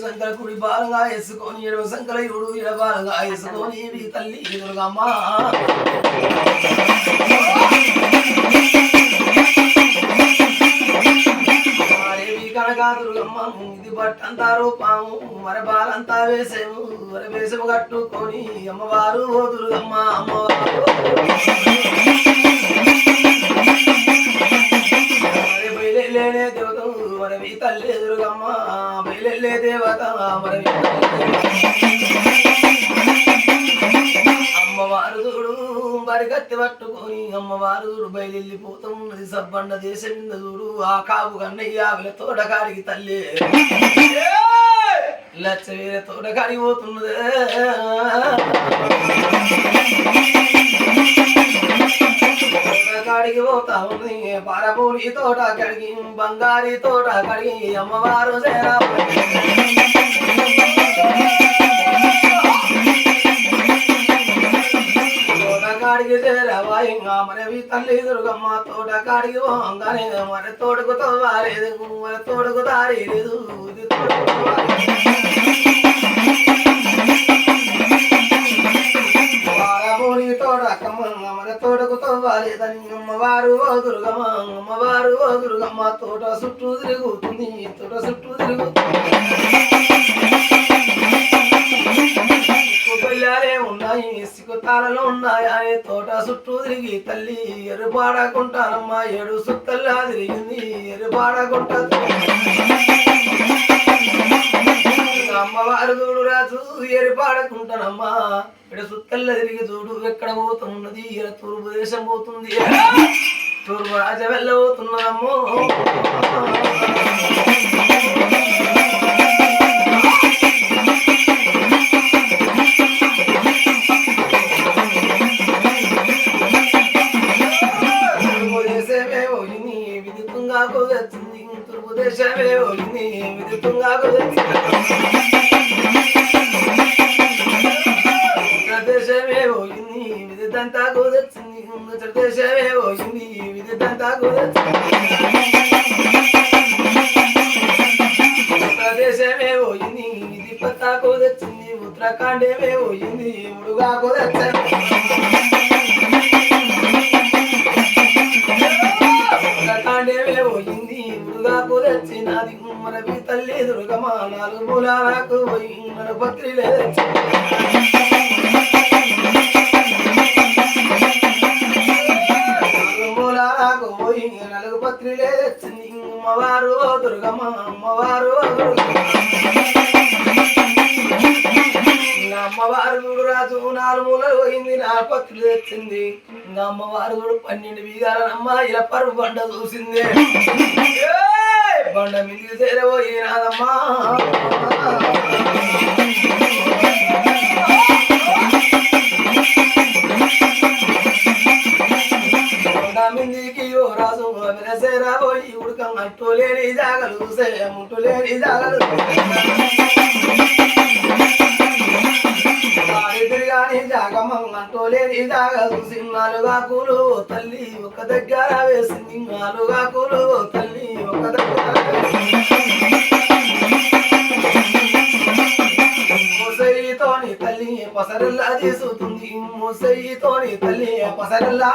సంకల కుడి బాలంగా వేసుకొని ఎడవ సంకల ఎడు ఎడ బాలంగా వేసుకొని మీ తల్లి దుర్గమ్మ దుర్గమ్మ ఇది బట్టంతా రూపాము మరి బాలంతా వేసేము మరి వేసము కట్టుకొని అమ్మవారు ఓ దుర్గమ్మ అమ్మవారు. అమ్మవారు చూడు మరి కత్తి పట్టుకొని అమ్మవారు చూడు బయలుపోతున్నది సబ్బండ దేశం మీద చూడు ఆ కాపు కన్నయ్య వీళ్ళ తోటకాడికి తల్లి. లచ్చ వీళ్ళ తోటకాడికి పోతున్నదే. కాడికి పోతా ఉంది పారపూరి తోట కడిగి బంగారి తోట కడిగి అమ్మవారు చేరా తోట కాడికి చేరావా ఇంకా మనవి తల్లి దుర్గమ్మ తోట కాడికి పోంగానే మరి తోడుకు తవ్వాలేదు మరి తోడుకు దారి ఇది తోడుకు తవ్వాలేదని అమ్మవారు ఓ దుర్గమ్మ అమ్మవారు ఓ దుర్గమ్మ తోట చుట్టూ తిరుగుతుంది తోట చుట్టూ తిరుగుతుంది. పిల్లలే ఉన్నాయి సిక్కుతాలలో ఉన్నాయా తోట చుట్టూ తిరిగి తల్లి ఎరుపాడకుంటానమ్మా ఏడు సుత్తల్లా తిరిగింది ఎరుపాడకుంటా. అమ్మవారు చూడు రాజు ఏర్పాడుకుంటానమ్మా. ఇక్కడ సుత్తల్ల తిరిగి చూడు ఎక్కడ పోతున్నది ఇలా తూర్పు దేశం పోతుంది. తూర్పు రాజ వెళ్ళబోతున్నదమ్మో తూర్పు దేశమే పోయింది విదితంగా కుదర్చింది పోయింది విదితంతా కుదర్చింది దేశమే పోయింది విదితంతా కుదర్చింది ప్రదేశమే పోయింది ఇది పత్తా కుదర్చింది ఉత్తరాఖండమే పోయింది ఉడుగా కుదర్చింది తెచ్చినది కుదర్చినది తల్లి దుర్గమ్మ నాలుగు మూలాలకు పోయి మన పత్రి లేదు నలుగు పత్రిలే తెచ్చింది. అమ్మవారు దుర్గమ్మ అమ్మవారు ఇంకా అమ్మవారు చూడు రాజు నాలుగు మూలలు పోయింది నాలుగు పత్రులు తెచ్చింది. ఇంకా అమ్మవారు పన్నెండు బీగాలనమ్మ ఇలా పరుపు బండ చూసింది. ఏయ్! బండ మింగి చేరబోయినాదమ్మా మిందికి ఓ రాజు పోయి ఉడకం అట్టు లేని జాగలు చూసే ముట్టు లేని జాగలు తిరిగాని జాగమం అంటూ లేని జాగ చూసి నాలుగా కూలు తల్లి ఒక దగ్గర వేసి నాలుగా కూలు తల్లి ఒక తల్లి పసరల్లా తీసుతుంది ముసయితోని తల్లి పసరల్లా